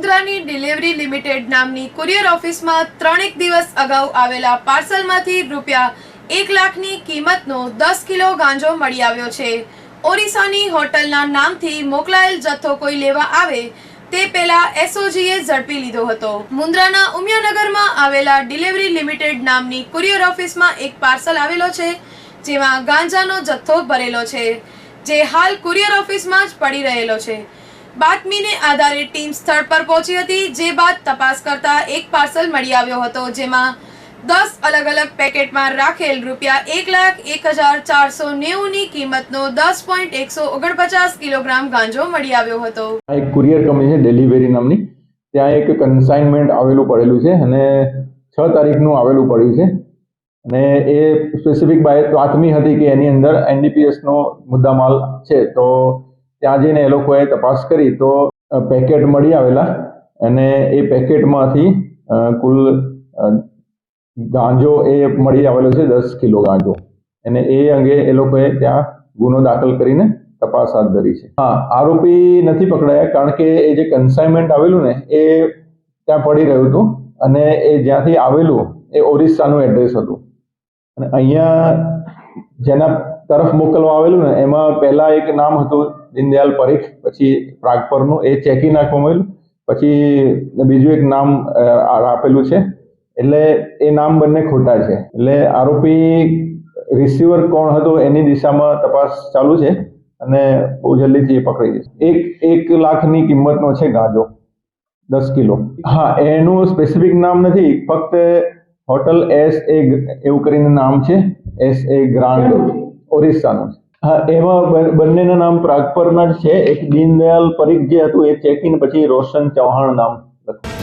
મુન્દ્રાની delivery limited નામની courier ઓફિસમાં ત્રણેક દિવસ અગાઉ આવેલા પાર્સલમાંથી રૂપિયા એક લાખની કિંમતનો દસ કિલો ગાંજો મળી આવ્યો છે. ઓરિસ્સાની હોટલના નામથી મોકલાયેલ જથ્થો કોઈ લેવા આવે તે પહેલા એસઓજીએ ઝડપી લીધો હતો. મુન્દ્રાના ઉમિયાનગરમાં આવેલા ડિલિવરી લિમિટેડ નામની કુરિયર ઓફિસમાં એક પાર્સલ આવેલો છે, જેમાં ગાંજાનો જથ્થો ભરેલો છે, જે હાલ કુરિયર ઓફિસમાં જ પડી રહેલો છે. બાતમીને આધારે ટીમ સ્થળ પર પહોંચી હતી, જે બાદ તપાસ કરતા એક પાર્સલ મળી આવ્યો હતો, જેમાં દસ અલગ અલગ પેકેટમાં રાખેલ રૂપિયા એક લાખ એક હજાર ચારસો નેવુંની કિંમતનો દસ પોઈન્ટ એકસો ઓગણપચાસ કિલોગ્રામ ગાંજો મળી આવ્યો હતો. એક કુરિયર કંપની છે ડિલિવરી નામની. ત્યાં એક કન્સાઇનમેન્ટ આવેલું પડેલું છે અને છ તારીખનું આવેલું પડ્યું છે. અને એ સ્પેસિફિક બાતમી હતી કે એની અંદર એનડીપીએસનો મુદ્દામાલ છે. તો ત્યાં જઈને એ લોકોએ તપાસ કરી તો પેકેટ મળી આવેલા અને એ પેકેટમાંથી કુલ ગાંજો એ મળી આવેલો છે દસ કિલો ગાંજો. અને એ અંગે એ લોકોએ ત્યાં ગુનો દાખલ કરીને તપાસ હાથ ધરી છે. હા, આરોપી નથી પકડાયા કારણ કે એ જે કન્સાઇનમેન્ટ આવેલું ને, એ ત્યાં પડી રહ્યું હતું અને એ જ્યાંથી આવેલું એ ઓરિસ્સાનું એડ્રેસ હતું. અને અહીંયા જેના તરફ મોકલવા આવેલું ને, એમાં પહેલા એક નામ હતું દીનદયાલ પરીખ, પછી પ્રાગપરનું એ ચેકી નાખવામાં આવેલું, પછી બીજું એક નામ આપેલું છે. એટલે એ નામ બંને ખોટા છે. એટલે આરોપી રિસીવર કોણ હતો એની દિશામાં તપાસ ચાલુ છે અને બહુ જલ્દીથી એ પકડી જશે. એક એક લાખની કિંમતનો છે ગાંજો, દસ કિલો. હા, એનું સ્પેસિફિક નામ નથી, ફક્ત હોટલ એસ એ એવું કરીને નામ છે. એસ એ ગ્રાન્ડ ઓરિસ્સાનું હા, એમાં બંનેના નામ પ્રાગપરના જ છે. એક દીનદયાલ પરીખ જે હતું, એ ચેકિન પછી રોશન ચૌહાણ નામ લખ્યું.